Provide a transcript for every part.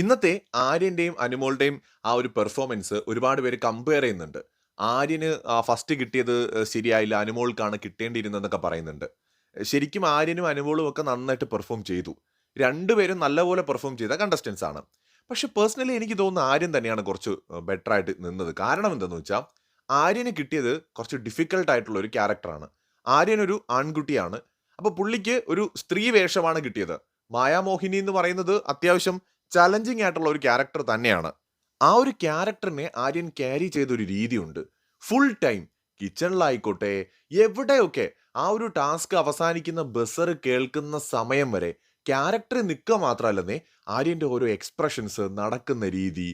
ഇന്നത്തെ ആര്യന്റെയും അനുമോളുടെയും ആ ഒരു പെർഫോമൻസ് ഒരുപാട് പേര് കമ്പയർ ചെയ്യുന്നുണ്ട്. ആര്യന് ഫസ്റ്റ് കിട്ടിയത് ശരിയായില്ല. അനുമോൾക്കാണ് കിട്ടേണ്ടിയിരുന്നതെന്നൊക്കെ പറയുന്നുണ്ട്. ശരിക്കും ആര്യനും അനുമോളും ഒക്കെ നന്നായിട്ട് പെർഫോം ചെയ്തു. രണ്ടുപേരും നല്ലപോലെ പെർഫോം ചെയ്ത കണ്ടസ്റ്റൻസ് ആണ്. പക്ഷെ പേഴ്സണലി എനിക്ക് തോന്നുന്നു ആര്യൻ തന്നെയാണ് കുറച്ച് ബെറ്റർ ആയിട്ട് നിന്നത്. കാരണം എന്തെന്ന് വെച്ചാൽ ആര്യന് കിട്ടിയത് കുറച്ച് ഡിഫിക്കൾട്ട് ആയിട്ടുള്ള ഒരു ക്യാരക്ടറാണ്. ആര്യൻ ഒരു ആൺകുട്ടിയാണ്. അപ്പോൾ പുള്ളിക്ക് ഒരു സ്ത്രീ വേഷമാണ് കിട്ടിയത്. മായാമോഹിനി എന്ന് പറയുന്നത് അത്യാവശ്യം ചലഞ്ചിങ് ആയിട്ടുള്ള ഒരു ക്യാരക്ടർ തന്നെയാണ്. ആ ഒരു ക്യാരക്ടറിനെ ആര്യൻ ക്യാരി ചെയ്തൊരു രീതിയുണ്ട്. ഫുൾ ടൈം കിച്ചണിലായിക്കോട്ടെ എവിടെയൊക്കെ ആ ഒരു ടാസ്ക് അവസാനിക്കുന്ന ബസർ കേൾക്കുന്ന സമയം വരെ ക്യാരക്ടർ നിൽക്കുക മാത്രമല്ലെന്നേ ആര്യന്റെ ഓരോ എക്സ്പ്രഷൻസ് നടക്കുന്ന രീതി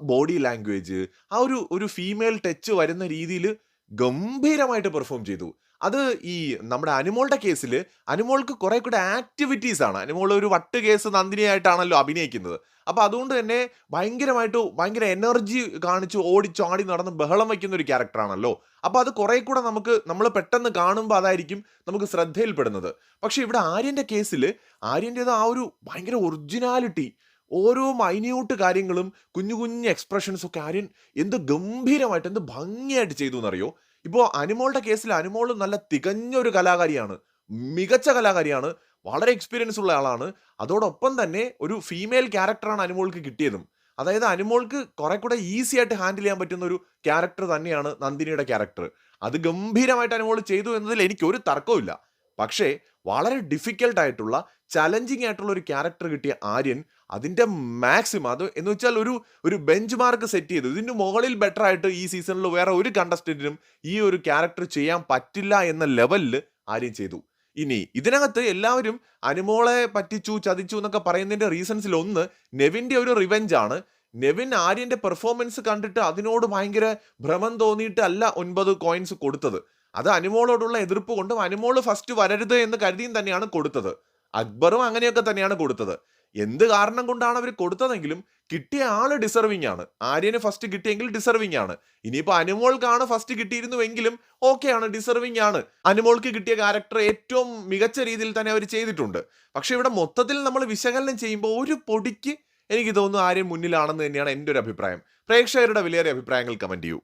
ബോഡി ലാംഗ്വേജ് ആ ഒരു ഒരു ഫീമെയിൽ ടച്ച് വരുന്ന രീതിയിൽ ഗംഭീരമായിട്ട് പെർഫോം ചെയ്തു. അത് ഈ നമ്മുടെ അനുമോളുടെ കേസിൽ അനുമോൾക്ക് കുറെ കൂടെ ആക്ടിവിറ്റീസ് ആണ്. അനുമോൾ ഒരു വട്ട് കേസ് നന്ദിനിയായിട്ടാണല്ലോ അഭിനയിക്കുന്നത്. അപ്പോൾ അതുകൊണ്ട് തന്നെ ഭയങ്കരമായിട്ട് ഭയങ്കര എനർജി കാണിച്ച് ചാടി നടന്ന് ബഹളം വയ്ക്കുന്ന ഒരു ക്യാരക്ടറാണല്ലോ. അപ്പോൾ അത് കുറേ കൂടെ നമുക്ക് നമ്മൾ പെട്ടെന്ന് കാണുമ്പോൾ അതായിരിക്കും നമുക്ക് ശ്രദ്ധയിൽപ്പെടുന്നത്. പക്ഷേ ഇവിടെ ആര്യന്റെ കേസിൽ ആര്യന്റെത് ആ ഒരു ഭയങ്കര ഒറിജിനാലിറ്റി ഓരോ മൈന്യൂട്ട് കാര്യങ്ങളും കുഞ്ഞു കുഞ്ഞു എക്സ്പ്രഷൻസ് ഒക്കെ ആര്യൻ എന്ത് ഗംഭീരമായിട്ട് എന്ത് ഭംഗിയായിട്ട് ചെയ്തു എന്നറിയോ? ഇപ്പോൾ അനുമോളുടെ കേസിൽ അനുമോൾ നല്ല തികഞ്ഞ ഒരു കലാകാരിയാണ്. മികച്ച കലാകാരിയാണ്. വളരെ എക്സ്പീരിയൻസ് ഉള്ള ആളാണ്. അതോടൊപ്പം തന്നെ ഒരു ഫീമെയിൽ ക്യാരക്ടറാണ് അനുമോൾക്ക് കിട്ടിയതും. അതായത് അനുമോൾക്ക് കുറെ കൂടെ ഈസി ആയിട്ട് ഹാൻഡിൽ ചെയ്യാൻ പറ്റുന്ന ഒരു ക്യാരക്ടർ തന്നെയാണ് നന്ദിനിയുടെ ക്യാരക്ടർ. അത് ഗംഭീരമായിട്ട് അനുമോൾ ചെയ്തു എന്നതിൽ എനിക്ക് ഒരു തർക്കവുമില്ല. പക്ഷേ വളരെ ഡിഫിക്കൽട്ട് ആയിട്ടുള്ള ചലഞ്ചിങ് ആയിട്ടുള്ള ഒരു ക്യാരക്ടർ കിട്ടിയ ആര്യൻ അതിന്റെ മാക്സിമം അത് എന്ന് വെച്ചാൽ ഒരു ഒരു ബെഞ്ച് മാർക്ക് സെറ്റ് ചെയ്തു. ഇതിന് മുകളിൽ ബെറ്റർ ആയിട്ട് ഈ സീസണിൽ വേറെ ഒരു കണ്ടസ്റ്റന്റിനും ഈ ഒരു ക്യാരക്ടർ ചെയ്യാൻ പറ്റില്ല എന്ന ലെവലിൽ ആര്യൻ ചെയ്തു. ഇനി ഇതിനകത്ത് എല്ലാവരും അനുമോളെ പറ്റിച്ചു, ചതിച്ചു എന്നൊക്കെ പറയുന്നതിന്റെ റീസൺസിൽ ഒന്ന് നെവിന്റെ ഒരു റിവെഞ്ച് ആണ്. നെവിൻ ആര്യന്റെ പെർഫോമൻസ് കണ്ടിട്ട് അതിനോട് ഭയങ്കര ഭ്രമം തോന്നിയിട്ട് അല്ല 9 കോയിൻസ് കൊടുത്തത്. അത് അനുമോളോടുള്ള എതിർപ്പ് കൊണ്ടും അനുമോൾ ഫസ്റ്റ് വരരുത് എന്ന് കരുതിയും തന്നെയാണ് കൊടുത്തത്. അക്ബറും അങ്ങനെയൊക്കെ തന്നെയാണ് കൊടുത്തത്. എന്ത് കാരണം കൊണ്ടാണ് അവർ കൊടുത്തതെങ്കിലും കിട്ടിയ ആൾ ഡിസർവിങ് ആണ്. ആര്യന് ഫസ്റ്റ് കിട്ടിയെങ്കിൽ ഡിസർവിങ് ആണ്. ഇനിയിപ്പോ അനുമോൾക്കാണ് ഫസ്റ്റ് കിട്ടിയിരുന്നുവെങ്കിലും ഓക്കെ ആണ് ഡിസർവിങ് ആണ്. അനുമോൾക്ക് കിട്ടിയ ക്യാരക്ടർ ഏറ്റവും മികച്ച രീതിയിൽ തന്നെ അവർ ചെയ്തിട്ടുണ്ട്. പക്ഷെ ഇവിടെ മൊത്തത്തിൽ നമ്മൾ വിശകലനം ചെയ്യുമ്പോൾ ഒരു പൊടിക്ക് എനിക്ക് തോന്നുന്നു ആര്യൻ മുന്നിലാണെന്ന് തന്നെയാണ് എന്റെ ഒരു അഭിപ്രായം. പ്രേക്ഷകരുടെ വിലയേറിയ അഭിപ്രായങ്ങൾ കമന്റ് ചെയ്യൂ.